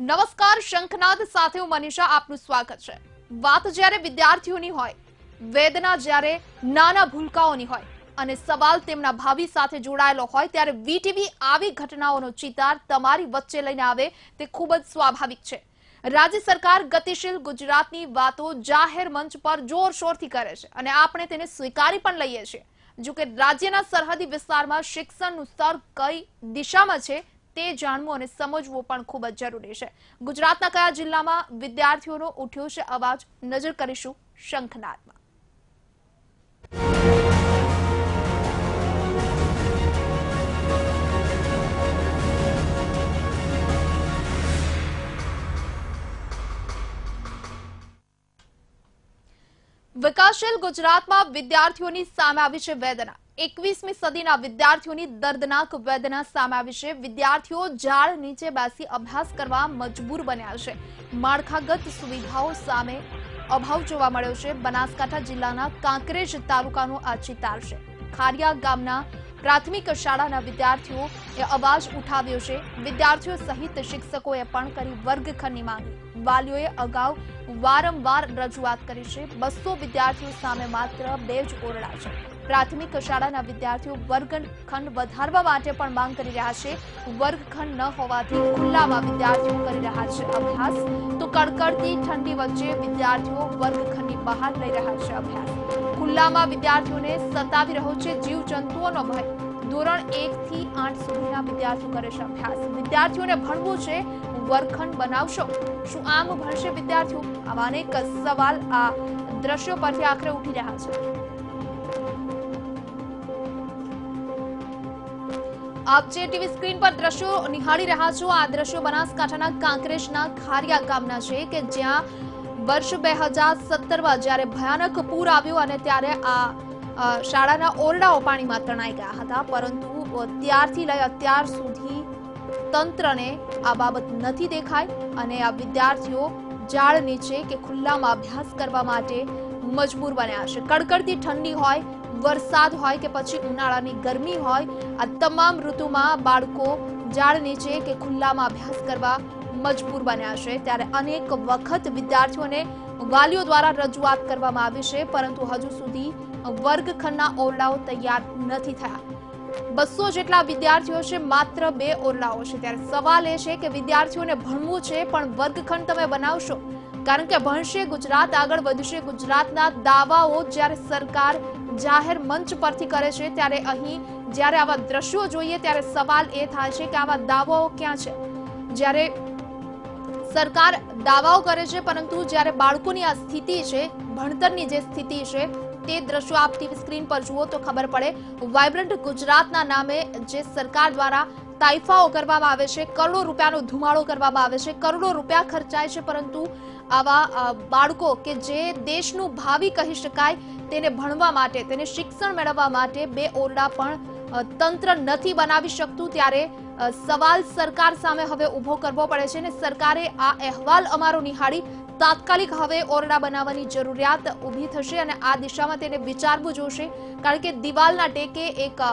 નમસ્કાર, શંખનાદ સાથે હું મનીષા, આપનું સ્વાગત છે. વાત જ્યારે વિદ્યાર્થીઓની હોય, વેદના જ્યારે નાના ભૂલકાઓની હોય અને સવાલ તેમના ભાવિ સાથે જોડાયેલો હોય, ત્યારે વીટીવી આવી ઘટનાઓનો ચિતાર તમારી વચ્ચે લઈને આવે તે ખૂબ જ સ્વાભાવિક છે. રાજ્ય સરકાર ગતિશીલ ગુજરાતની વાતો જાહેર મંચ પર જોરશોરથી કરે છે અને આપણે તેને સ્વીકારી પણ લઈએ છીએ. જો કે રાજ્યના સરહદી વિસ્તારમાં શિક્ષણનું સ્તર કઈ દિશામાં છે તે જાણવું અને સમજવું પણ ખૂબ જ જરૂરી છે. ગુજરાતના કયા જિલ્લામાં વિદ્યાર્થીઓનો ઉઠ્યો છે અવાજ? નજર કરીશું શંખનાદમાં. વિકાસશીલ ગુજરાતમાં વિદ્યાર્થીઓની સામે આવી છે વેદના. એકવીસમી સદીના વિદ્યાર્થીઓની દર્દનાક વેદના સામે આવી છે. વિદ્યાર્થીઓ ઝાડ નીચે બેસી અભ્યાસ કરવા મજબૂર બન્યા છે. માળખાગત સુવિધાઓ સામે અભાવ જોવા મળ્યો છે. બનાસકાંઠા જિલ્લાના કાંકરેજ તાલુકાનો આ ચિતાર છે. ખારિયા ગામના પ્રાથમિક શાળાના વિદ્યાર્થીઓ એ અવાજ ઉઠાવ્યો છે. વિદ્યાર્થીઓ સહિત શિક્ષકોએ પણ કરી વર્ગખંડની માંગણી વાલીઓએ અગાઉ વારંવાર રજૂઆત કરી છે. બસો વિદ્યાર્થીઓ સામે માત્ર બે જ ઓરડા છે. પ્રાથમિક શાળાના વિદ્યાર્થીઓ વર્ગખંડ વધારવા માટે પણ માંગ કરી રહ્યા છે. વર્ગખંડ ન હોવાથી ખુલ્લામાં વિદ્યાર્થીઓ કરી રહ્યા છે અભ્યાસ. તો કડકડતી ઠંડી વચ્ચે વિદ્યાર્થીઓ વર્ગખંડની બહાર લઈ રહ્યા છે અભ્યાસ. ખુલ્લામાં વિદ્યાર્થીઓને સતાવી રહ્યો છે જીવજંતુઓનો ભય. ધોરણ એક થી આઠ સુધીના વિદ્યાર્થીઓ કરે છે અભ્યાસ. વિદ્યાર્થીઓને ભણવું છે, વર્ગખંડ બનાવશો. શું આમ ભણશે વિદ્યાર્થીઓ? આવા અનેક સવાલ આ દ્રશ્યો પરથી આખરે ઉઠી રહ્યા છે. આપ જે ટીવી સ્ક્રીન પર દ્રશ્યો નિહાળી રહ્યા છો, આ દ્રશ્યો બનાસકાંઠાના કાંકરેજના ખારિયા ગામના છે કે જ્યાં વર્ષ બે હજાર સત્તરમાં જ્યારે ભયાનક પૂર આવ્યું અને ત્યારે આ શાળાના ઓરડાઓ પાણીમાં તણાઈ ગયા હતા, પરંતુ ત્યારથી લઈ અત્યાર સુધી તંત્રને આ બાબત નથી દેખાય અને આ વિદ્યાર્થીઓ ઝાડ નીચે કે ખુલ્લામાં અભ્યાસ કરવા માટે મજબૂર બન્યા છે. કડકડતી ઠંડી હોય વરસાદ હોય કે પછી ઉનાળાની ગરમી હોય, આ તમામ ઋતુમાં બાળકો ઝાડ નીચે કે ખુલ્લામાં અભ્યાસ કરવા મજબૂર બન્યા છે. ત્યારે અનેક વખત વિદ્યાર્થીઓને વાલીઓ દ્વારા રજૂઆત કરવામાં આવી છે, પરંતુ હજુ સુધી વર્ગખંડના ઓરડાઓ તૈયાર નથી થયા. બસો જેટલા વિદ્યાર્થીઓ છે, માત્ર બે ઓરડાઓ છે. ત્યારે સવાલ એ છે કે વિદ્યાર્થીઓને ભણવું છે, પણ વર્ગખંડ તમે બનાવશો? કારણ કે ભણશે ગુજરાત, આગળ વધશે ગુજરાતના દાવાઓ જ્યારે સરકાર જાહેર મંચ પરથી કરે છે ત્યારે અહીં જ્યારે આવા દ્રશ્યો જોઈએ ત્યારે સવાલ એ થાય છે કે આવા દાવાઓ ક્યાં છે? જ્યારે સરકાર દાવાઓ કરે છે, પરંતુ જ્યારે બાળકોની આ સ્થિતિ છે, ભણતરની જે સ્થિતિ છે, તે દ્રશ્યો આપ ટીવી સ્ક્રીન પર જુઓ તો ખબર પડે. વાઇબ્રન્ટ ગુજરાતના નામે જે સરકાર દ્વારા તાઇફાઓ કરવામાં આવે છે, કરોડો રૂપિયાનો ધુમાડો કરવામાં આવે છે, કરોડો રૂપિયા ખર્ચાય છે, પરંતુ આવા બાળકો કે જે દેશનું ભાવિ કહી શકાય તેને ભણવા માટે, તેને શિક્ષણ મેળવવા માટે બે ઓરડા પણ તંત્ર નથી બનાવી શકતું ત્યારે સવાલ સરકાર સામે હવે ઊભો કરવો પડે છે અને સરકારે આ અહેવાલ અમારો નિહાળી તાત્કાલિક હવે ઓરડા બનાવવાની જરૂરિયાત ઊભી થશે અને આ દિશામાં તેને વિચારવું જોશે. કારણ કે દિવાલના ટેકે એક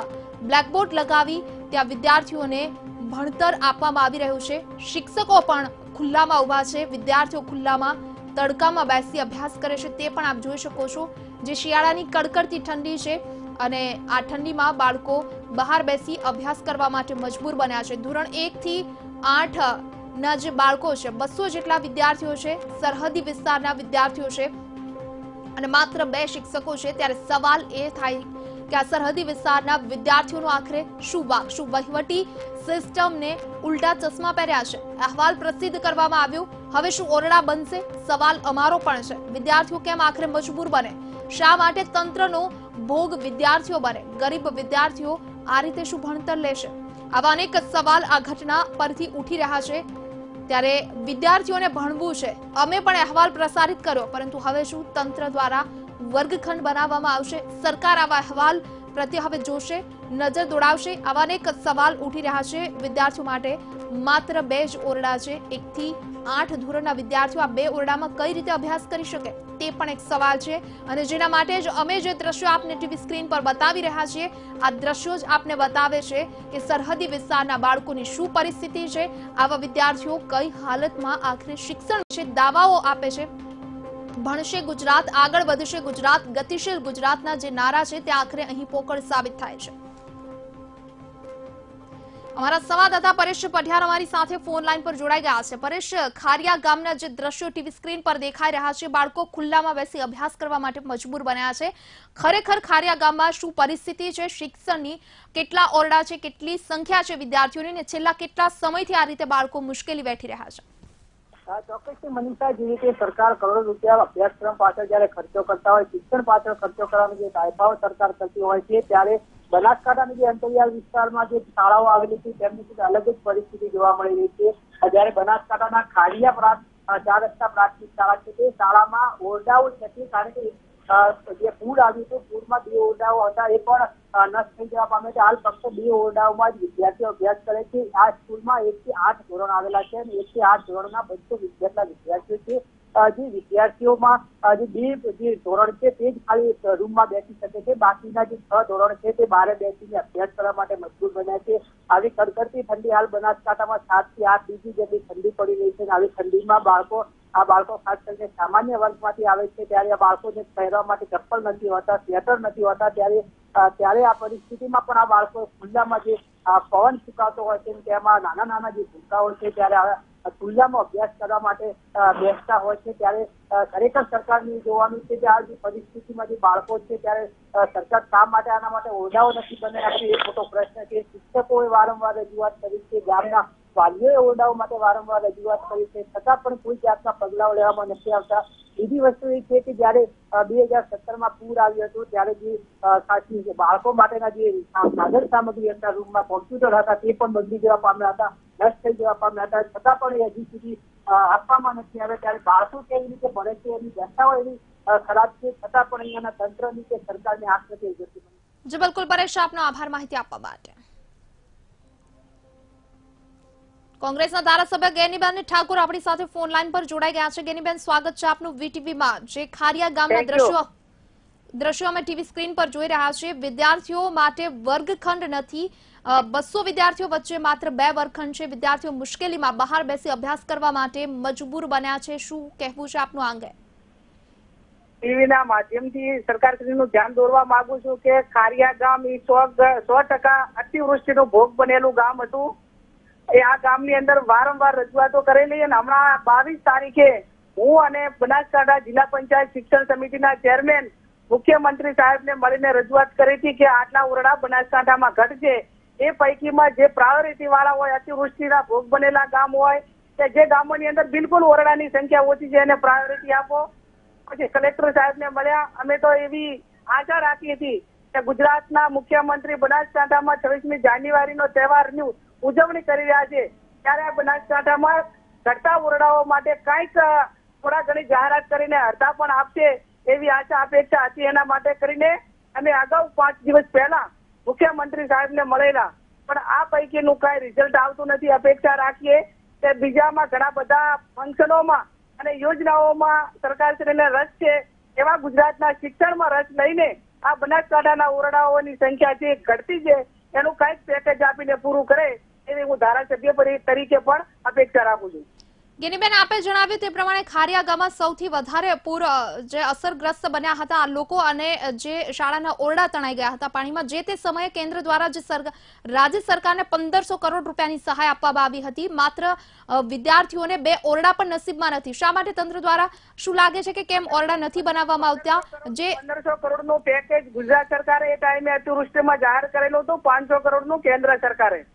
બ્લેકબોર્ડ લગાવી ત્યાં વિદ્યાર્થીઓને ભણતર આપવામાં આવી રહ્યું છે. શિક્ષકો પણ ખુલ્લામાં ઊભા છે. વિદ્યાર્થીઓ ખુલ્લામાં તડકામાં બેસી અભ્યાસ કરે છે. તે પણ આપ જોઈ શકો છો. જે શિયાળાની કડકડતી ઠંડી છે અને આ ઠંડીમાં બાળકો બહાર બેસી અભ્યાસ કરવા માટે મજબૂર બન્યા છે. ધોરણ એક થી આઠ ના જે બાળકો છે, બસો જેટલા વિદ્યાર્થીઓ છે, સરહદી વિસ્તારના વિદ્યાર્થીઓ છે અને માત્ર બે શિક્ષકો છે. ત્યારે સવાલ એ થાય કે આ સરહદી વિસ્તારના વિદ્યાર્થીઓનો આખરે શું વાક, શું વહીવટી સિસ્ટમને ઉલટા ચશ્મા પહેર્યા છે? અહેવાલ પ્રસિદ્ધ કરવામાં આવ્યો. હવે શું ઓરડા બનશે? સવાલ અમારો પણ છે. વિદ્યાર્થીઓ કેમ આખરે મજબૂર બને? શા માટે તંત્રનો ભોગ વિદ્યાર્થીઓ બને? ગરીબ વિદ્યાર્થીઓ આ રીતે શું ભણતર લેશે? આવા અનેક સવાલ આ ઘટના પરથી ઉઠી રહ્યા છે. ત્યારે વિદ્યાર્થીઓને ભણવું છે. અમે પણ અહેવાલ પ્રસારિત કર્યો, પરંતુ હવે શું તંત્ર દ્વારા વર્ગખંડ બનાવવામાં આવશે? સરકાર આવા અહેવાલ પ્રત્યે હવે જોશે, નજર દોડાવશે? આવા અનેક સવાલ ઉઠી રહ્યા છે. વિદ્યાર્થીઓ માટે માત્ર બે જ ઓરડા છે. એકથી આઠ ધોરણના વિદ્યાર્થીઓ આ બે ઓરડામાં કઈ રીતે અભ્યાસ કરી શકે? તે પણ એક સવાલ છે. અને જેના માટે જ અમે જે દ્રશ્યો આપને ટીવી સ્ક્રીન પર બતાવી રહ્યા છીએ, આ દ્રશ્યો જ આપને બતાવે છે કે સરહદી વિસ્તારના બાળકોની શું પરિસ્થિતિ છે? આવા વિદ્યાર્થીઓ કઈ હાલતમાં આખરે શિક્ષણ વિશે દાવાઓ આપે છે? ભણશે ગુજરાત, આગળ વધશે ગુજરાત, ગતિશીલ ગુજરાતના જે નારા છે તે આખરે અહીં પોકળ સાબિત થાય છે. અમારા સંવાદદાતા પરેશ પઠિયાર અમારી સાથે ફોન લાઈન પર જોડાઈ ગયા છે. પરેશ, ખારિયા ગામના જે દ્રશ્યો ટીવી સ્ક્રીન પર દેખાઈ રહ્યા છે, બાળકો ખુલ્લામાં બેસી અભ્યાસ કરવા માટે મજબૂર બન્યા છે. ખરેખર ખારિયા ગામમાં શું પરિસ્થિતિ છે, શિક્ષણની કેટલા ઓરડા છે, કેટલી સંખ્યા છે વિદ્યાર્થીઓની અને છેલ્લા કેટલા સમયથી આ રીતે બાળકો મુશ્કેલી વેઠી રહ્યા છે? ચોક્કસથી મનીષા જે રીતે સરકાર કરોડો રૂપિયા અભ્યાસક્રમ પાછળ જયારે ખર્ચો કરતા હોય, શિક્ષણ પાછળ ખર્ચો કરવાની જે કાયદાઓ સરકાર કરતી હોય છે, ત્યારે બનાસકાંઠાની જે અંતરિયાળ વિસ્તારમાં જે શાળાઓ આવેલી છે, તેમની અલગ જ પરિસ્થિતિ જોવા મળી રહી છે. જયારે બનાસકાંઠાના ખાડિયા પ્રાંત ચાર રસ્તા પ્રાથમિક શાળા છે, તે શાળામાં ઓરડાઓ નથી, કારણ કે જે પૂર આવ્યું હતું, પૂરમાં બે ઓરડાઓ હતા, એ પણ નષ્ટ થઈ જવા પામે છે. હાલ ફક્ત બે ઓરડાઓમાં જ વિદ્યાર્થીઓ અભ્યાસ કરે છે. આ સ્કૂલમાં એક થી આઠ ધોરણ આવેલા છે અને એક થી આઠ ધોરણના બસો વિદ્યાર્થીઓ વિદ્યાર્થીઓ છે. જે વિદ્યાર્થીઓમાં જે બે જે ધોરણ છે તે જ ખાલી રૂમમાં બેસી શકે છે. બાકીના જે છ ધોરણ છે તે બહાર બેસીને અભ્યાસ કરવા માટે મજબૂર બન્યા છે. આવી કડકડતી ઠંડી હાલ બનાસકાંઠામાં સાતથી આઠ ડિગ્રી જેટલી ઠંડી પડી રહી છે અને આવી ઠંડીમાં બાળકો, આ બાળકો ખાસ કરીને સામાન્ય વર્ગમાંથી આવે છે ત્યારે આ બાળકોને પહેરવા માટે ચપ્પલ નથી હોતા, સ્વેટર નથી હોતા, ત્યારે ત્યારે આ પરિસ્થિતિમાં પણ આ બાળકો ખુલ્લામાં જે પવન ફૂંકાતો હોય છે તેમાં નાના નાના જે ભૂલકાઓ છે ત્યારે ખુલ્લામાં અભ્યાસ કરવા માટે બેસતા હોય છે ત્યારે ખરેખર સરકારની જોવાનું છે કે આ જે પરિસ્થિતિમાં જે બાળકો છે ત્યારે સરકાર શા માટે આના માટે ઓરડાઓ નથી બનાવ્યા છે એ મોટો પ્રશ્ન છે. શિક્ષકોએ વારંવાર રજૂઆત કરી છે ગામના વાલીઓએ ઓરડાઓ માટે વારંવાર રજૂઆત કરી છે. છતાં પણ કોઈ જાતના પગલાઓ લેવામાં નથી આવતા. બીજી વસ્તુ એ છે કે જયારે બે હજાર સત્તરમાં પૂર આવ્યું હતું ત્યારે જે અ, બાળકો માટેના જે સાધન સામગ્રી હતા રૂમમાં કોમ્પ્યુટર હતા તે પણ બદલી જવા પામ્યા હતા. નષ્ટ થઈ જવા પામ્યા હતા. છતાં પણ હજી સુધી આપવામાં નથી આવે ત્યારે બાળકો કેવી રીતે ભણે છે એની દશાઓ એવી ખરાબ છે. છતાં પણ અહીંયાના તંત્રની કે સરકારની આંખ નથી જતી જી બિલકુલ પરેશ આપનો આભાર માહિતી આપવા માટે. કોંગ્રેસના ધારાસભ્ય ગેનીબેન ઠાકોર આપણી સાથે ફોન લાઈન પર જોડાઈ ગયા છે. ગેનીબેન સ્વાગત છે આપનું વીટીવીમાં. જે ખારિયા ગામના દ્રશ્યો દ્રશ્યો અમે ટીવી સ્ક્રીન પર જોઈ રહ્યા છીએ. વિદ્યાર્થીઓ માટે વર્ગખંડ નથી બસો વિદ્યાર્થીઓ વચ્ચે માત્ર બે વર્ગખંડ છે. વિદ્યાર્થીઓ મુશ્કેલીમાં બહાર બેસી અભ્યાસ કરવા માટે મજબૂર બન્યા છે. શું કહેવું છે આપનું આંગે ટીવીના માધ્યમથી સરકારશ્રીનું ધ્યાન દોરવા માંગુ છું કે ખારિયા ગામ એ સો ટકા અતિવૃષ્ટિનો ભોગ બનેલું ગામ હતું. એ આ ગામની અંદર વારંવાર રજૂઆતો કરેલી અને હમણાં બાવીસ તારીખે હું અને બનાસકાંઠા જિલ્લા પંચાયત શિક્ષણ સમિતિના ચેરમેન મુખ્યમંત્રી સાહેબને મળીને રજૂઆત કરી હતી કે આટલા ઓરડા બનાસકાંઠામાં ઘટશે. એ પૈકીમાં જે પ્રાયોરિટી વાળા હોય, અતિવૃષ્ટિના ભોગ બનેલા ગામ હોય, કે જે ગામોની અંદર બિલકુલ ઓરડાની સંખ્યા ઓછી છે, એને પ્રાયોરિટી આપો. પછી કલેક્ટર સાહેબને મળ્યા. અમે તો એવી આશા રાખી હતી કે ગુજરાતના મુખ્યમંત્રી બનાસકાંઠામાં છવ્વીસમી જાન્યુઆરીનો તહેવારની ઉજવણી કરી રહ્યા છે. ત્યારે આ બનાસકાંઠામાં ઘટતા ઓરડાઓ માટે કંઈક થોડા ઘણી જાહેરાત કરીને અડધા પણ આપશે એવી આશા, અપેક્ષા હતી. એના માટે કરીને અમે અગાઉ પાંચ દિવસ પહેલા મુખ્યમંત્રી સાહેબને મળેલા. પણ આ પૈકીનું કઈ રિઝલ્ટ આવતું નથી. અપેક્ષા રાખીએ કે બીજામાં ઘણા બધા ફંક્શનોમાં અને યોજનાઓમાં સરકારશ્રીને રસ છે એવા ગુજરાતના શિક્ષણમાં રસ લઈને આ બનાસકાંઠાના ઓરડાઓની સંખ્યા જે ઘટતી છે, એનું કંઈક પેકેજ આપીને પૂરું કરે, એવી હું ધારાસભ્ય તરીકે પણ અપેક્ષા રાખું છું. ગેનીબેન, આપે જણાવ્યું તે પ્રમાણે ખારિયા ગામમાં સૌથી વધારે પૂર જે અસરગ્રસ્ત બન્યા હતા, આ લોકો અને જે શાળાના ઓરડા તણાઈ ગયા હતા. પાણીમાં જે તે સમયે કેન્દ્ર દ્વારા જે રાજ્ય સરકારને પંદરસો કરોડ રૂપિયાની સહાય આપવામાં આવી હતી. માત્ર વિદ્યાર્થીઓને બે ઓરડા પણ નસીબમાં નથી. શા માટે તંત્ર દ્વારા શું લાગે છે કે કેમ ઓરડા નથી બનાવવામાં આવતા? જે પંદરસો કરોડનું પેકેજ ગુજરાત સરકારે એ ટાઈમે અતિવૃષ્ટિમાં જાહેર કરેલું હતું. પાંચસો કરોડનું કેન્દ્ર સરકારે.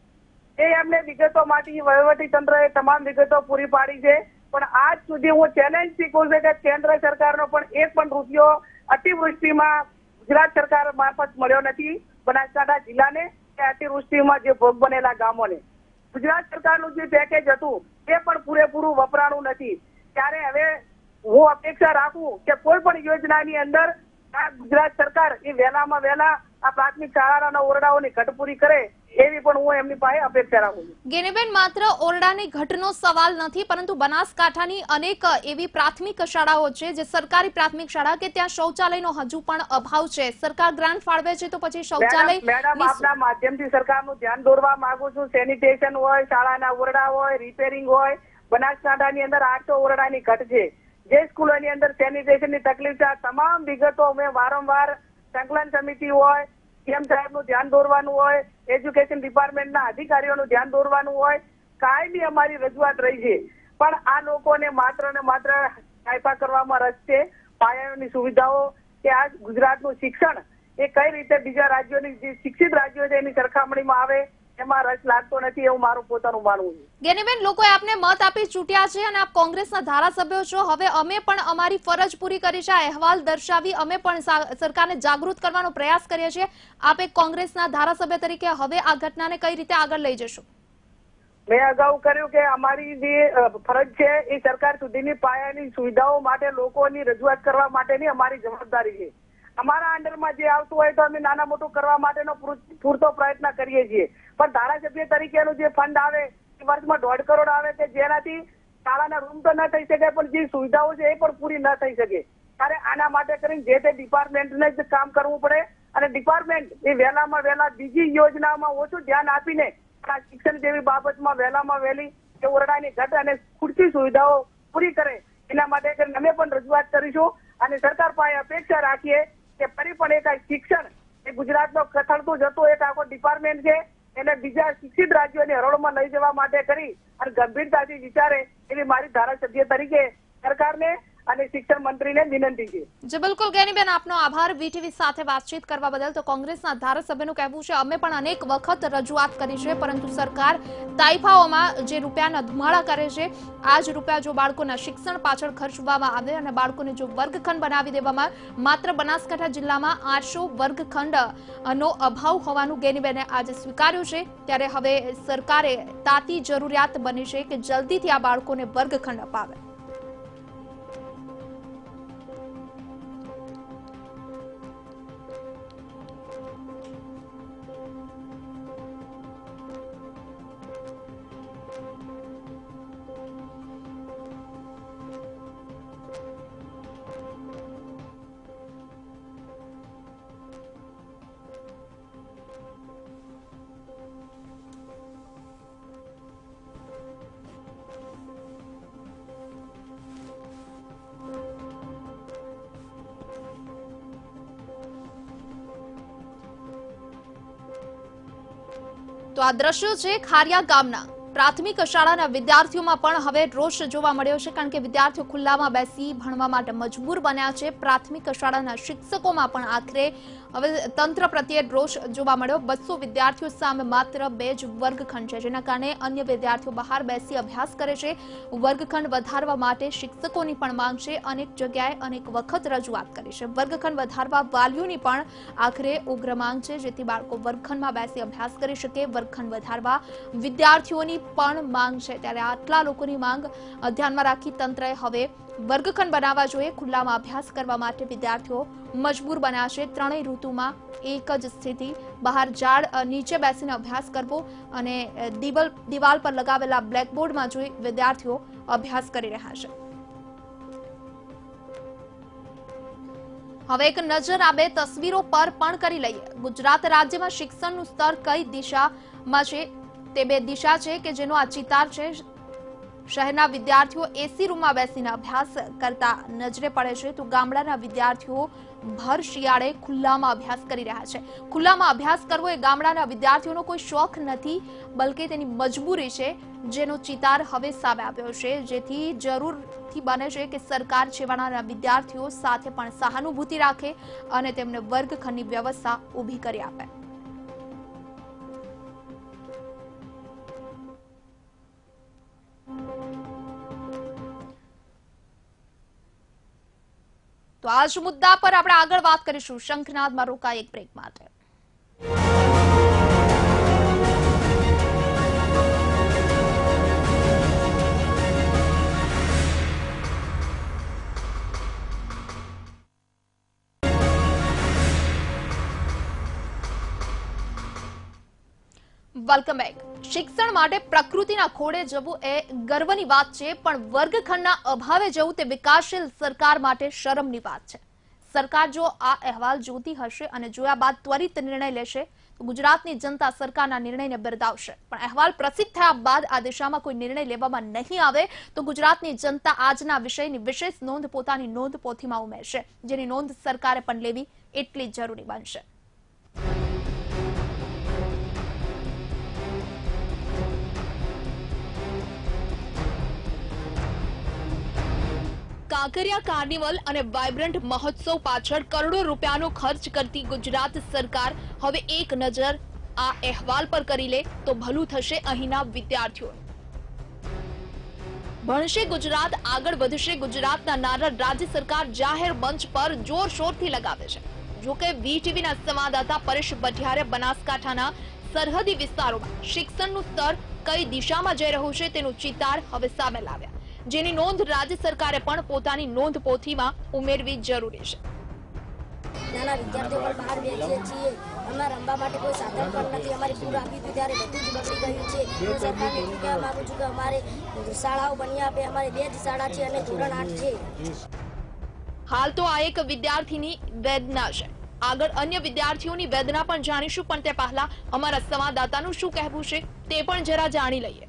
એ એમને વિગતો માટે વહીવટી તંત્રએ તમામ વિગતો પૂરી પાડી છે. પણ આજ સુધી હું ચેલેન્જ શીખું છું કે કેન્દ્ર સરકારનો પણ એક પણ રૂપિયો અતિવૃષ્ટિમાં ગુજરાત સરકાર મારફત મળ્યો નથી. બનાસકાંઠા જિલ્લાને કે અતિવૃષ્ટિમાં જે ભોગ બનેલા ગામોને. ગુજરાત સરકારનું જે પેકેજ હતું, એ પણ પૂરેપૂરું વપરાણું નથી. ત્યારે હવે હું અપેક્ષા રાખું કે કોઈ પણ યોજનાની અંદર ગુજરાત સરકાર એ વહેલામાં વહેલા આ પ્રાથમિક શાળાના ઓરડાઓની ઘટપૂરી કરે એવી પણ હું એમની પાસે અપેક્ષા રાખું છું. ગેનીબેન માત્ર ઓરડાની ઘટનો સવાલ નથી પરંતુ બનાસકાંઠાની અનેક એવી પ્રાથમિક શાળાઓ છે જે સરકારી પ્રાથમિક શાળા કે ત્યાં શૌચાલયનો હજુ પણ અભાવ છે. સરકાર ગ્રાન્ટ ફાળવે છે તો પછી શૌચાલય મેડમ આપના માધ્યમથી સરકારનું ધ્યાન દોરવા માંગુ છું. સેનિટેશન હોય શાળાના ઓરડા હોય રિપેરિંગ હોય બનાસકાંઠાની અંદર આઠસો ઓરડાની ઘટ છે. જે સ્કૂલોની અંદર સેનિટેશનની તકલીફ છે આ તમામ વિગતો અમે વારંવાર સંકલન સમિતિ હોય કેમ સાહેબનું ધ્યાન દોરવાનું હોય એજ્યુકેશન ડિપાર્ટમેન્ટના અધિકારીઓનું ધ્યાન દોરવાનું હોય, કાયમી અમારી રજૂઆત રહી છે. પણ આ લોકોને માત્ર ને માત્ર કાયપા કરવામાં રસ છે. પાયાની સુવિધાઓ કે આ ગુજરાતનું શિક્ષણ એ કઈ રીતે બીજા રાજ્યોની જે શિક્ષિત રાજ્યો છે એની સરખામણીમાં આવે એમાં રસ લાગતો નથી એવું મારું પોતાનું માનવું છે. ગેનીબેન લોકોએ આપને મત આપી ચૂંટ્યા છે અને આપ કોંગ્રેસના ધારાસભ્યો છો. હવે અમે પણ અમારી ફરજ પૂરી કરી છે આ અહેવાલ દર્શાવી અમે પણ સરકારને જાગૃત કરવાનો પ્રયાસ કરીએ છીએ. આપ એક કોંગ્રેસના ધારાસભ્ય તરીકે હવે આ ઘટનાને કઈ રીતે આગળ લઈ જશો? મેં અગાઉ કર્યું કે અમારી જે ફરજ છે એ સરકાર સુધીની પાયાની સુવિધાઓ માટે લોકોની રજૂઆત કરવા માટેની અમારી જવાબદારી છે. અમારા અંડરમાં જે આવતું હોય તો અમે નાના મોટું કરવા માટેનો પૂરતો પ્રયત્ન કરીએ છીએ. પણ ધારાસભ્ય તરીકેનું જે ફંડ આવે, એ વર્ષમાં દોઢ કરોડ આવે કે જેનાથી શાળાના રૂમ તો ન થઈ શકે પણ જે સુવિધાઓ છે એ પણ પૂરી ન થઈ શકે. ત્યારે આના માટે કરીને જે તે ડિપાર્ટમેન્ટને જ કામ કરવું પડે અને ડિપાર્ટમેન્ટ એ વહેલામાં વહેલા બીજી યોજનામાં ઓછું ધ્યાન આપીને આ શિક્ષણ જેવી બાબતમાં વહેલામાં વહેલી કે ઓરડાની ઘટ અને ખૂટતી સુવિધાઓ પૂરી કરે, એના માટે કરીને અમે પણ રજૂઆત કરીશું અને સરકાર પાસે અપેક્ષા રાખીએ કે ફરી પણ એક શિક્ષણ એ ગુજરાતનો કથળતું જતું એક આખો ડિપાર્ટમેન્ટ છે. એને બીજા શિક્ષિત રાજ્યોની હરોળમાં લઈ જવા માટે કરી અને ગંભીરતાથી વિચારે એવી મારી ધારાસભ્ય તરીકે સરકારને અને શિક્ષણ મંત્રીને વિનંતી છે. જે, બિલકુલ ગેનીબેન, આપનો આભાર. વીટીવી સાથે વાતચીત કરવા બદલ તો કોંગ્રેસના ધારાસભ્યનું કહેવું છે, અમે પણ અનેક વખત રજૂઆત કરી છે, પરંતુ સરકાર તાઇફાઓમાં જે રૂપિયાના ધુમાડા કરે છે આ જ રૂપિયા જો બાળકોના શિક્ષણ પાછળ ખર્ચવામાં આવે અને બાળકોને જો વર્ગખંડ બનાવી દેવામાં માત્ર બનાસકાંઠા જિલ્લામાં આઠસો વર્ગખંડ નો અભાવ હોવાનું ગેનીબેને આજે સ્વીકાર્યું છે. ત્યારે હવે સરકારે તાતી જરૂરિયાત બની છે કે જલ્દીથી આ બાળકોને વર્ગખંડ અપાવે. તો આ દ્રશ્યો છે ખારિયા ગામના. પ્રાથમિક શાળાના વિદ્યાર્થીઓમાં પણ હવે રોષ જોવા મળ્યો છે કારણ કે વિદ્યાર્થીઓ ખુલ્લામાં બેસી ભણવા માટે મજબૂર બન્યા છે. પ્રાથમિક શાળાના શિક્ષકોમાં પણ આખરે હવે તંત્ર પ્રત્યે રોષ જોવા મળ્યો. બસો વિદ્યાર્થીઓ સામે માત્ર બે જ વર્ગખંડ છે, જેના કારણે અન્ય વિદ્યાર્થીઓ બહાર બેસી અભ્યાસ કરે છે. વર્ગખંડ વધારવા માટે શિક્ષકોની પણ માંગ છે. અનેક જગ્યાએ અનેક વખત રજૂઆત કરી છે. વર્ગખંડ વધારવા વાલીઓની પણ આખરે ઉગ્ર માંગ છે, જેથી બાળકો વર્ગખંડમાં બેસી અભ્યાસ કરી શકે. વર્ગખંડ વધારવા વિદ્યાર્થીઓની પણ માંગ છે. ત્યારે આટલા લોકોની માંગ ધ્યાનમાં રાખી તંત્રએ હવે વર્ગખંડ બનાવવા જોઈએ. ખુલ્લામાં અભ્યાસ કરવા માટે વિદ્યાર્થીઓ મજબૂર બન્યા ત્રણેય ઋતુમાં એક જ સ્થિતિ. બહાર ઝાડ નીચે બેસીને અભ્યાસ કરવો અને દિવાલ દિવાલ પર લગાવેલા બ્લેકબોર્ડમાં જોઈ વિદ્યાર્થીઓ અભ્યાસ કરી રહ્યા છે. હવે એક નજર આ બે તસવીરો પર પણ કરી લઈએ. ગુજરાત રાજ્યમાં શિક્ષણનું સ્તર કઈ દિશામાં છે? તે બે દિશા છે કે જેનો આ ચિતાર છે. શહેરના વિદ્યાર્થીઓ એસી રૂમમાં બેસીને અભ્યાસ કરતા નજરે પડે છે તો ગામડાના વિદ્યાર્થીઓ ભર શિયાળે ખુલ્લામાં અભ્યાસ કરી રહ્યા છે. ખુલ્લામાં અભ્યાસ કરવો એ ગામડાના વિદ્યાર્થીઓનો કોઈ શોખ નથી, બલકે તેની મજબૂરી છે જેનો ચિતાર હવે સામે આવ્યો છે. જેથી જરૂરથી બને છે કે સરકાર છેવાડાના વિદ્યાર્થીઓ સાથે પણ સહાનુભૂતિ રાખે અને તેમને વર્ગખંડની વ્યવસ્થા ઊભી કરી આપે. તો મુદ્દા પર આપણે આગળ વાત કરીશું. શંખનાદમાં રોકાય એક બ્રેક માટે. વેલકમ બેક શિક્ષણ માટે પ્રકૃતિના ખોળે જવું એ ગર્વની વાત છે, પણ વર્ગખંડના અભાવે જવું તે વિકાસશીલ સરકાર માટે શરમની વાત છે. સરકાર જો આ અહેવાલ જોતી હશે અને જોયા બાદ ત્વરિત નિર્ણય લેશે, તો ગુજરાતની જનતા સરકારના નિર્ણયને બિરદાવશે. પણ અહેવાલ પ્રસિદ્ધ થયા બાદ આ દિશામાં કોઈ નિર્ણય લેવામાં નહીં આવે, તો ગુજરાતની જનતા આજના વિષયની વિશેષ નોંધ પોતાની નોંધ પોથીમાં ઉમેરશે, જેની નોંધ સરકારે પણ લેવી એટલી જરૂરી બનશે. કાંકરિયા કાર્નિવલ અને વાઇબ્રન્ટ મહોત્સવ પાછળ કરોડો રૂપિયાનો ખર્ચ કરતી ગુજરાત સરકાર હવે એક નજર આ અહેવાલ પર કરી લે તો ભલું થશે અહીંના વિદ્યાર્થીઓ. ભણશે ગુજરાત, આગળ વધશે ગુજરાતના નારા રાજ્ય સરકાર જાહેર મંચ પર જોરશોરથી લગાવે છે. જોકે વીટીવીના સંવાદદાતા પરેશ બઢિયારે બનાસકાંઠાના સરહદી વિસ્તારોમાં શિક્ષણનું સ્તર કઈ દિશામાં જઈ રહ્યું છે તેનું ચિતાર હવે સામે લાવ્યા. જેની નોંધ રાજ્ય સરકારે પણ પોતાની નોંધ પોથીમાં ઉમેરવી જરૂરી છે. નાના વિદ્યાર્થીઓ પણ બહાર બેસીએ છીએ. અમારા રમવા માટે કોઈ સાધન પણ નથી. અમારી પૂર આવ્યું હતી ત્યારે બધું જ બગડી ગયું છે. હું સરકારને એટલું કહેવા માગું છું કે અમારે શાળાઓ બની આપે. અમારે બે જ શાળા છે અને ધોરણ આઠ છે. હાલ તો આ એક વિદ્યાર્થીની વેદના છે. આગળ અન્ય વિદ્યાર્થીઓની વેદના પણ જાણીશું પણ તે પહેલા અમારા સંવાદદાતાનું શું કહેવું છે તે પણ જરા જાણી લઈએ.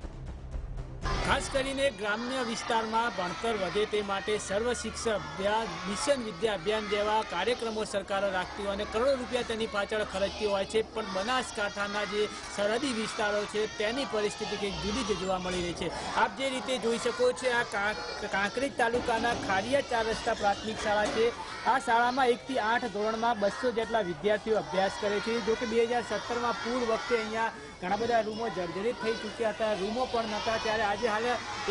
ખાસ કરીને ગ્રામ્ય વિસ્તારમાં ભણતર વધે તે માટે સર્વ શિક્ષક અભિયાન મિશન વિદ્યા અભિયાન જેવા કાર્યક્રમો સરકારો રાખતી હોય અને કરોડો રૂપિયા તેની પાછળ ખર્ચતી હોય છે, પણ બનાસકાંઠાના જે સરહદી વિસ્તારો છે તેની પરિસ્થિતિ કંઈક જુદી જ જોવા મળી રહી છે. આપ જે રીતે જોઈ શકો છો, આ કાંક- કાંકરેજ તાલુકાના ખાડિયા ચાર રસ્તા પ્રાથમિક શાળા છે. આ શાળામાં એકથી આઠ ધોરણમાં બસો જેટલા વિદ્યાર્થીઓ અભ્યાસ કરે છે. જોકે બે હજાર સત્તરમાં પૂર વખતે અહીંયા ઘણા બધા રૂમો જર્જરિત થઈ ચૂક્યા હતા. રૂમો પણ નહોતા. ત્યારે આજે હાલ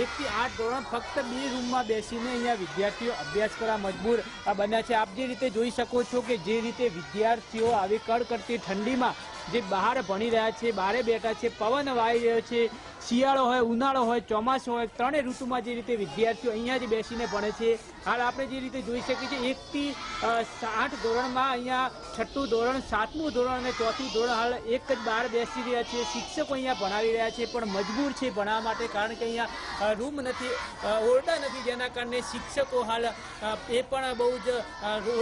એકથી આઠ ધોરણ ફક્ત બે રૂમમાં બેસીને અહીંયા વિદ્યાર્થીઓ અભ્યાસ કરવા મજબૂર બન્યા છે. આપ જે રીતે જોઈ શકો છો કે જે રીતે વિદ્યાર્થીઓ આવી કડકડતી ઠંડીમાં જે બહાર ભણી રહ્યા છે બારે બેઠા છે, પવન વાઈ રહ્યો છે શિયાળો હોય, ઉનાળો હોય, ચોમાસું હોય, ત્રણેય ઋતુમાં જે રીતે વિદ્યાર્થીઓ અહીંયા જ બેસીને ભણે છે. હાલ આપણે જે રીતે જોઈ શકીએ છીએ એકથી આઠ ધોરણમાં અહીંયા છઠ્ઠું ધોરણ, સાતમું ધોરણ અને ચોથું ધોરણ હાલ એક જ બહાર બેસી રહ્યા છે. શિક્ષકો અહીંયા ભણાવી રહ્યા છે, પણ મજબૂર છે ભણવા માટે, કારણ કે અહીંયા રૂમ નથી ઓરડા નથી, જેના કારણે શિક્ષકો હાલ એ પણ બહુ જ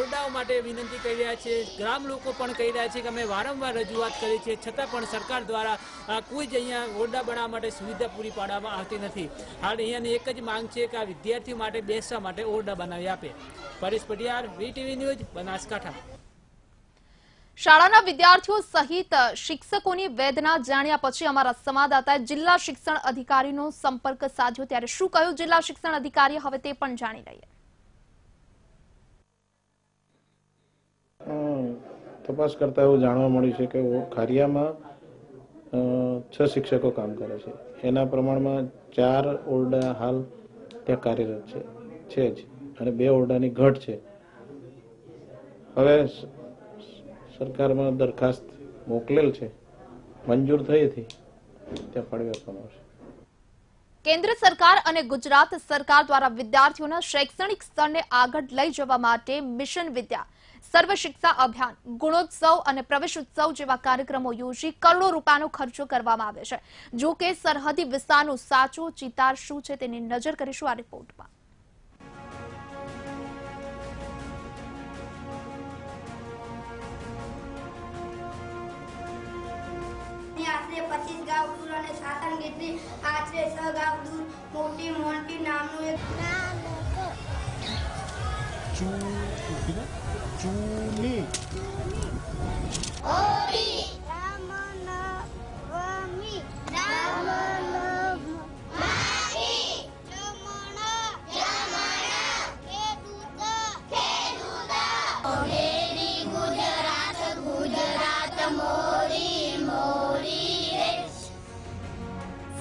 ઓરડાઓ માટે વિનંતી કરી રહ્યા છે. ગ્રામ લોકો પણ કહી રહ્યા છે કે અમે વારંવાર રજૂઆત કરી છે છતાં પણ સરકાર દ્વારા કોઈ જ અહીંયા ઓરડા બનાવવા માટે સુવિધા પૂરી પાડવામાં આવતી નથી. હાલ અહીંયાની એક જ માંગ છે કે આ વિદ્યાર્થીઓ માટે બેસવા માટે ઓરડા બનાવી આપે. Paresh Patiyar VTV news Banaskantha. શાળાના વિદ્યાર્થીઓ સહિત શિક્ષકોની વેદના જાણ્યા પછી અમારા સંવાદદાતાએ જિલ્લા શિક્ષણ અધિકારીનો સંપર્ક સાધ્યો. ત્યારે શું કહ્યું જિલ્લા શિક્ષણ અધિકારી? હવે તે પણ જાણી લઈએ. તપાસ કરતા એવું જાણવા મળ્યું છે કે ખારિયામાં છ શિક્ષકો કામ કરે છે. એના પ્રમાણમાં ચાર ઓરડા હાલ ત્યાં કાર્યરત છે. છે જ. અને બે ઓરડાની ઘટ છે. હવે સરકારમાં દરખાસ્ત મોકલેલ છે. મંજૂર થઈ હતી. ત્યાં ફાળવી આપવામાં આવશે. કેન્દ્ર સરકાર અને ગુજરાત સરકાર દ્વારા વિદ્યાર્થીઓના શૈક્ષણિક સ્તરને આગળ લઈ જવા માટે મિશન વિદ્યા સર્વ શિક્ષા અભિયાન ગુણોત્સવ અને પ્રવેશ ઉત્સવ જેવા કાર્યક્રમો યોજી કરોડો રૂપિયાનો ખર્ચો કરવામાં આવે છે. જો કે સરહદી વિસ્તારનું સાચું ચિતાર શું છે તેની નજર કરીશું આ રિપોર્ટમાં. આશરે પચીસ ગાંવ દૂર અને સાતન ગીતની આશરે છ ગાંવ દૂર મોટી મોન્ટી નામનું એક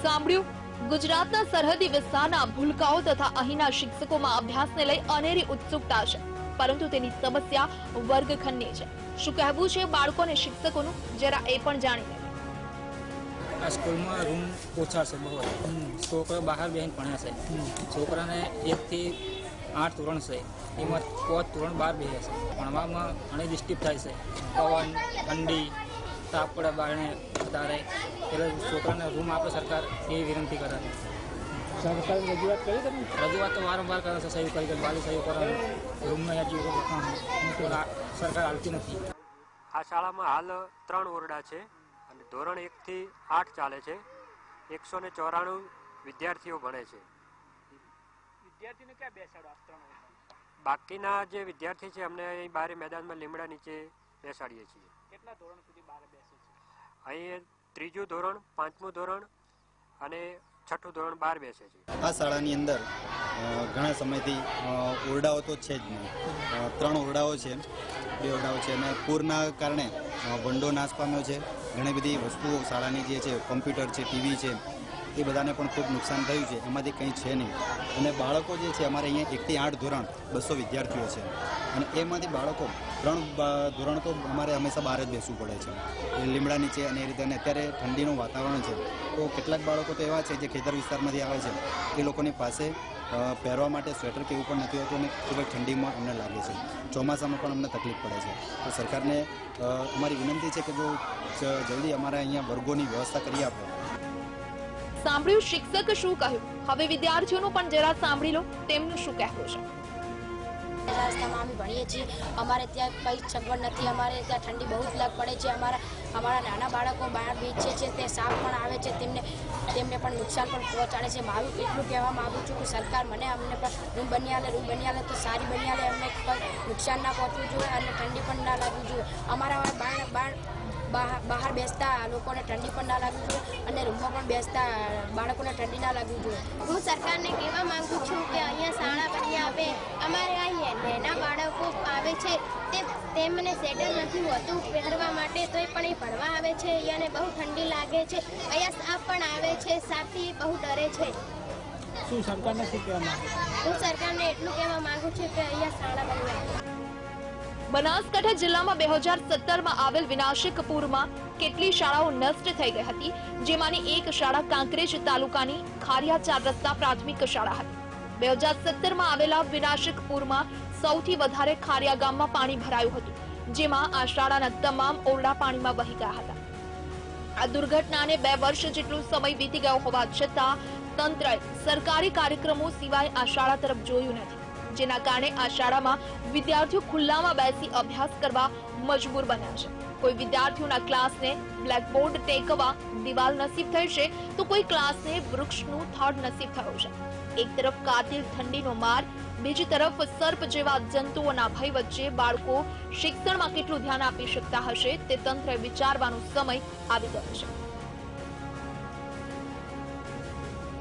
સાંભળ્યું? ગુજરાતના સરહદી વિસ્તારના ભૂલકાઓ તથા અહીંના શિક્ષકોમાં અભ્યાસને લઈ અનેરી ઉત્સુકતા છે. પરંતુ તેની સમસ્યા વર્ગખંડની છે. શું કહેવું છે બાળકો અને શિક્ષકોનું? જરા એ પણ જાણી લઈએ આ સ્કૂલમાં રૂમ ઓછા છે બહુ છોકરા બહાર બેહીને ભણ્યા છે. છોકરાને એકથી આઠ ધોરણ છે. એમાં પાંચ ધોરણ બહાર બેસે છે. ભણવામાં ઘણી ડિસ્ટર્બ થાય છે. પવન ઠંડી તાપડા બારણે વધારે. એટલે છોકરાને રૂમ આપે સરકાર એ વિનંતી કરે છે. સરકાર રજૂઆત કરી તમે? રજૂઆત તો વારંવાર કરે છે સહી કરી વાલી સહી કરે રૂમનો યાદ સરકાર હાલતી નથી. આ શાળામાં હાલ ત્રણ ઓરડા છે અને ધોરણ એકથી આઠ ચાલે છે. એકસો ને ચોરાણું વિદ્યાર્થીઓ ભણે છે. વિદ્યાર્થીને ક્યાં બેસાડો આ ત્રણ બાકીના જે વિદ્યાર્થી છે અમને અહીં બારે મેદાનમાં લીમડા નીચે બેસાડીએ છીએ. કેટલા ધોરણ સુધી બહાર બેસે છે? અહીં ત્રીજું ધોરણ પાંચમું ધોરણ અને છઠ્ઠું ધોરણ બહાર બેસે છે. આ શાળાની અંદર ઘણા સમયથી ઓરડાઓ તો છે જ નહીં. ત્રણ ઓરડાઓ છે. બે ઓરડાઓ છે અને પૂરના કારણે વંડો નાશ પામ્યો છે. ઘણી બધી વસ્તુઓ શાળાની જે છે, કોમ્પ્યુટર છે, ટીવી છે એ બધાને પણ ખૂબ નુકસાન થયું છે. એમાંથી કંઈ છે નહીં. અને બાળકો જે છે, અમારે અહીંયા એકથી આઠ ધોરણ બસો વિદ્યાર્થીઓ છે. અને એમાંથી બાળકો ત્રણ ધોરણ તો અમારે હંમેશા બહાર જ બેસવું પડે છે. લીમડા નીચે અને એ રીતે અને અત્યારે ઠંડીનું વાતાવરણ છે. તો કેટલાક બાળકો તો એવા છે જે ખેતર વિસ્તારમાંથી આવે છે. એ લોકોની પાસે પહેરવા માટે સ્વેટર કે એવું પણ નથી હોતું અને ખૂબ જ ઠંડીમાં અમને લાગે છે. ચોમાસામાં પણ અમને તકલીફ પડે છે. તો સરકારને અમારી વિનંતી છે કે જો જલ્દી અમારા અહીંયા વર્ગોની વ્યવસ્થા કરી આપો. સાંભળ્યું શિક્ષક શું કહ્યું? હવે વિદ્યાર્થીઓનું પણ જરા સાંભળી લો, તેમનું શું કહેવું છે? રસ્તામાં અમે ભણીએ છીએ. અમારે ત્યાં કંઈ સગવડ નથી. અમારે ત્યાં ઠંડી બહુ જ લાગ પડે છે. અમારા અમારા નાના બાળકો બહાર બેચે છે. તે સાપ પણ આવે છે. તેમને તેમને પણ નુકસાન પણ પહોંચાડે છે. મારું એટલું કહેવા માગું છું કે સરકાર મને અમને પણ રૂમ બની આલે રૂમ બની તો સારી બની આલે. અમને નુકસાન ના પહોંચવું જોઈએ અને ઠંડી પણ ના લાગવી જોઈએ. અમારા બાળ બાર બહાર બહાર બેસતા લોકોને ઠંડી પણ ના લાગવી જોઈએ અને રૂમમાં પણ બેસતા બાળકોને ઠંડી ના લાગવી જોઈએ. હું સરકારને કહેવા માંગુ છું કે અહીંયા શાળા બની આપે અમારે અહીં નાના બાળકો આવે છે. તે તેમને સેટલ નથી હોતું પહેરવા માટે તો એ પણ એ ભણવા આવે છે. અહીંયાને બહુ ઠંડી લાગે છે. અહીંયા સાપ પણ આવે છે. સાપથી બહુ ડરે છે. શું સરકારને શું કહેવા માંગુ હું સરકારને એટલું કહેવા માંગુ છું કે અહીંયા શાળા બની બનાસકાંઠા જિલ્લામાં બે હજાર સત્તરમાં આવેલ વિનાશક પૂરમાં કેટલી શાળાઓ નષ્ટ થઈ ગઈ હતી, જેમાંની એક શાળા કાંકરેજ તાલુકાની ખારિયા ચાર રસ્તા પ્રાથમિક શાળા હતી. બે હજાર સત્તરમાં આવેલા વિનાશક પૂરમાં સૌથી વધારે ખારિયા ગામમાં પાણી ભરાયું હતું, જેમાં આ શાળાના તમામ ઓરડા પાણીમાં વહી ગયા હતા. આ દુર્ઘટનાને બે વર્ષ જેટલો સમય વીતી ગયો હોવા છતાં તંત્રએ સરકારી કાર્યક્રમો સિવાય આ શાળા તરફ જોયું નથી. જેના કારણે આ શાળામાં વિદ્યાર્થીઓ ખુલ્લામાં બેસી અભ્યાસ કરવા મજબૂર બન્યા છે. કોઈ વિદ્યાર્થીઓના ક્લાસને બ્લેકબોર્ડ ટેકવા દિવાલ નસીબ થઈ છે, તો કોઈ ક્લાસને વૃક્ષનું થડ નસીબ થયું છે. એક તરફ કાતિલ ઠંડીનો માર, બીજી તરફ સર્પ જેવા જંતુઓના ભય વચ્ચે બાળકો શિક્ષણમાં કેટલું ધ્યાન આપી શકતા હશે તે તંત્ર વિચારવાનો સમય આવી ગયો છે.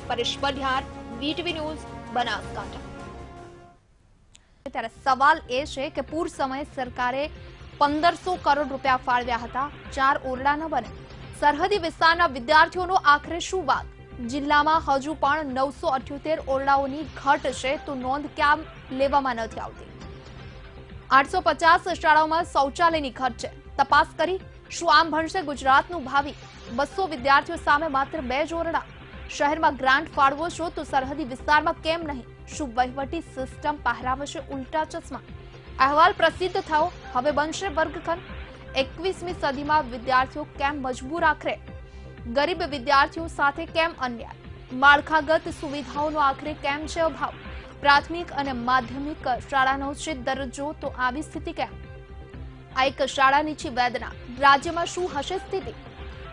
Paresh Padhiyar VTV news, Banaskantha. ત્યારે સવાલ એ છે કે પૂર સમયે સરકારે પંદરસો કરોડ રૂપિયા ફાળવ્યા હતા. ચાર ઓરડા ન બને સરહદી વિસ્તારના વિદ્યાર્થીઓનો આખરે શું વાત જિલ્લામાં હજુ પણ નવસો અઠ્યોતેર ઓરડાઓની ઘટ છે તો નોંધ ક્યાં લેવામાં નથી આવતી? આઠસો પચાસ શાળાઓમાં શૌચાલયની ઘટ છે. તપાસ કરી શું આમ ભણશે ગુજરાતનું ભાવિ? બસો વિદ્યાર્થીઓ સામે માત્ર બે જ ઓરડા. શહેરમાં ગ્રાન્ટ ફાળવો છો તો સરહદી વિસ્તારમાં કેમ નહીં? શું વહીવટી સિસ્ટમ પહેરાવશે ઉલટા ચશ્મા. અહેવાલ પ્રસિદ્ધ થયો. હવે બનશે વર્ગખંડ. એકવીસમી સદીમાં વિદ્યાર્થીઓ કેમ મજબૂર આખરે? ગરીબ વિદ્યાર્થીઓ સાથે કેમ અન્યાય? માળખાગત સુવિધાઓનો આખરે કેમ છે અભાવ? પ્રાથમિક અને માધ્યમિક શાળાનો છે દરજ્જો. તો આવી સ્થિતિ કેમ? આ એક શાળાની છે વેદના. રાજ્યમાં શું હશે સ્થિતિ?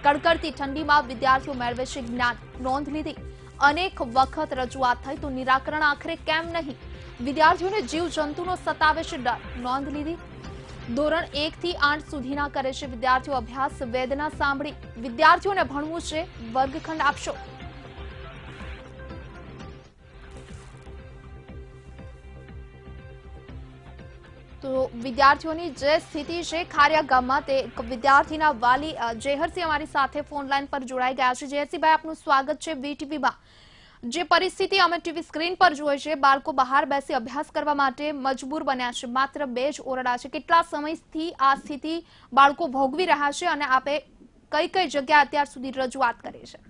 કડકડતી ઠંડીમાં વિદ્યાર્થીઓ મેળવે છે જ્ઞાન. નોંધ લીધી. અનેક વખત રજૂઆત થઈ તો નિરાકરણ આખરે કેમ નહીં? વિદ્યાર્થીઓને જીવ જંતુનો ડર નોંધ લીધી. ધોરણ એક થી આઠ સુધીના કરે છે વિદ્યાર્થીઓ અભ્યાસ. વેદના સાંભળી વિદ્યાર્થીઓને ભણવું છે. વર્ગખંડ આપશો. તો વિદ્યાર્થીઓની જે સ્થિતિ છે ખારિયા ગામમાં તે વિદ્યાર્થીના વાલી જયહરસિંહ અમારી સાથે ફોન લાઈન પર જોડાઈ ગયા છે. જેહરસિંહભાઈ, આપનું સ્વાગત છે વીટીવીમાં. જે પરિસ્થિતિ અમે ટીવી સ્ક્રીન પર જોઈએ છે, બાળકો બહાર બેસી અભ્યાસ કરવા માટે મજબૂર બન્યા છે. માત્ર બે જ ઓરડા છે. કેટલા સમયથી આ સ્થિતિ બાળકો ભોગવી રહ્યા છે અને આપે કઈ કઈ જગ્યા અત્યાર સુધી રજૂઆત કરી છે?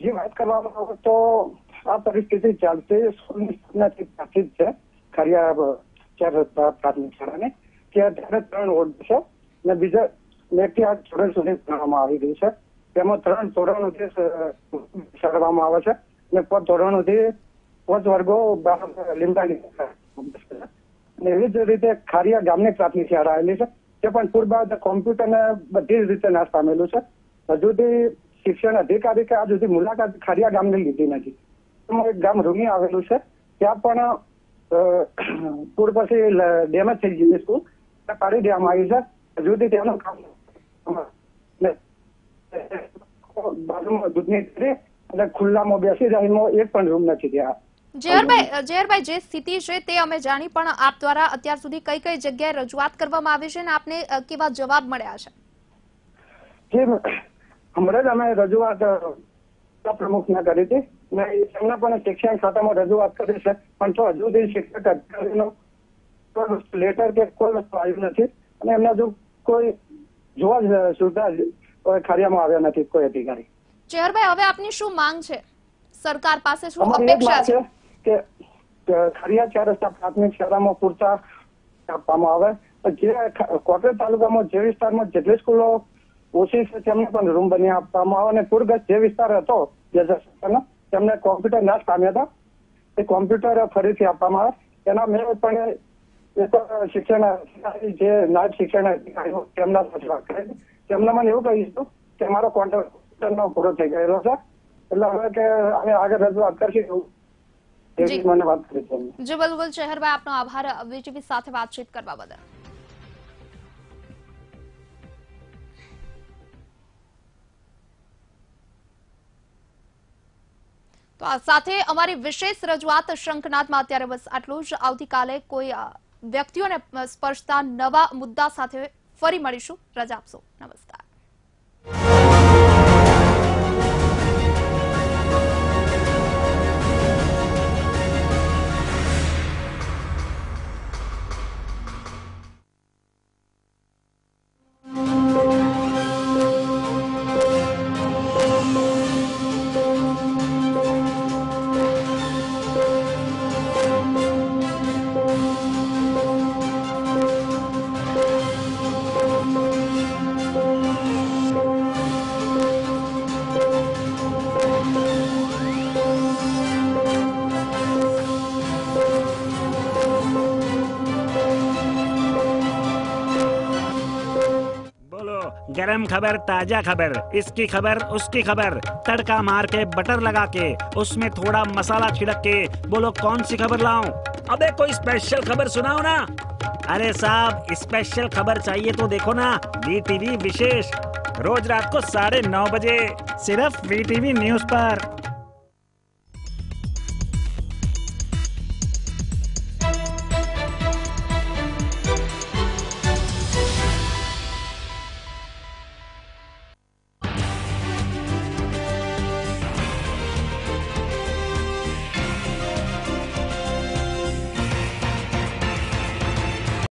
જે વાત કરવામાં આવે તો આ પરિસ્થિતિ ચાલશે. સ્કૂલની સ્થાપનાથી પ્રાચીન છે. ખરિયા ચાર પ્રાથમિક શાળાને. ત્યાં ત્યારે ત્રણ વોર્ડ છે. અને બીજા આઠ ધોરણ સુધી ભણવામાં આવી રહ્યું છે. તેમાં ત્રણ ધોરણોથી શીખવવામાં આવે છે. અને પાંચ ધોરણોથી પાંચ વર્ગો લીમડાની અને એવી જ રીતે ખારિયા ગામની પ્રાથમિક શાળા આવેલી છે. તે પણ પૂરબાદ કોમ્પ્યુટર ને બધી જ રીતે નાશ પામેલું છે. હજુ શિક્ષણ અધિકારી કે આજ સુધી મુલાકાત ખારિયા ગામની લીધી નથી. એક ગામ રૂમી આવેલું છે. ત્યાં પણ પૂર પછી ડેમેજ થઈ ગયું સ્કૂલ. કાઢી દેવામાં આવી છે. હજુ સુધી તેનું કામ ને બાજુમાં દૂધની ડેરી અને ખુલ્લામાં બેસી જાય એક પણ રૂમ નથી ત્યાં. ઝેહરભાઈ જે સ્થિતિ છે તે અમે જાણી પણ આપ દ્વારા અત્યાર સુધી કઈ કઈ જગ્યાએ રજૂઆત કરવામાં આવી છે અને આપને કેવા જવાબ મળ્યા છે? હમણાં જ અમે રજૂઆત પ્રમુખ પ્રમુખને કરી હતી. ને એમને પણ શિક્ષણ ખાતામાં રજૂઆત કરી છે. પણ તો હજુ સુધી શિક્ષક અધિકારીનો કોઈ લેટર કે કોઈ વસ્તુ આવ્યું નથી. અને એમને હજુ કોઈ જોવા જ ખારિયામાં આવ્યા નથી કોઈ અધિકારી. ચેરભાઈ હવે આપની શું માંગ છે? સરકાર પાસે શું અપેક્ષા છે? કે ખરિયા ચાર રસ્તા પ્રાથમિક શાળામાં પૂરતા આપવામાં આવે. જે ખ- તાલુકામાં જે વિસ્તારમાં જેટલી સ્કૂલો ઓછી છે તેમને પણ રૂમ બની આપવામાં આવે. અને પૂરગ્રસ્ત જે વિસ્તાર હતો બે હજાર સત્તરનો તેમને કોમ્પ્યુટર નાશ પામ્યા હતા. એ કોમ્પ્યુટર ફરીથી આપવામાં આવે. એના મેં પણ શિક્ષણ અધિકારી જે નાયબ શિક્ષણ અધિકારીઓ તેમના સાથે વાત કરી. તેમણે મને એવું હતું કે મારો કોન્ટ્રાક્ટરનો પૂરો થઈ ગયેલો છે. એટલે હવે કે અમે આગળ રજૂઆત કરશું એવી. જી. મને વાત કરી છે જી બિલકુલ. ચહેરભાઈ આપનો આભાર. વીટીવી સાથે વાતચીત કરવા બદલ. તો આ સાથે અમારી વિશેષ રજૂઆત શંખનાથમાં અત્યારે બસ આટલું જ. આવતીકાલે કોઈ વ્યક્તિઓને સ્પર્શતા નવા મુદ્દા સાથે ફરી મળીશું. રજા આપશો. નમસ્કાર. गरम खबर, ताज़ा खबर। इसकी खबर, उसकी खबर। तड़का मार के बटर लगा के उसमें थोड़ा मसाला छिड़क के बोलो कौन सी खबर लाऊं? अबे, कोई स्पेशल खबर सुनाओ ना। अरे साहब स्पेशल खबर चाहिए तो देखो ना। वी टीवी विशेष। रोज रात को साढ़े नौ बजे, सिर्फ़ वी टीवी न्यूज़ पर।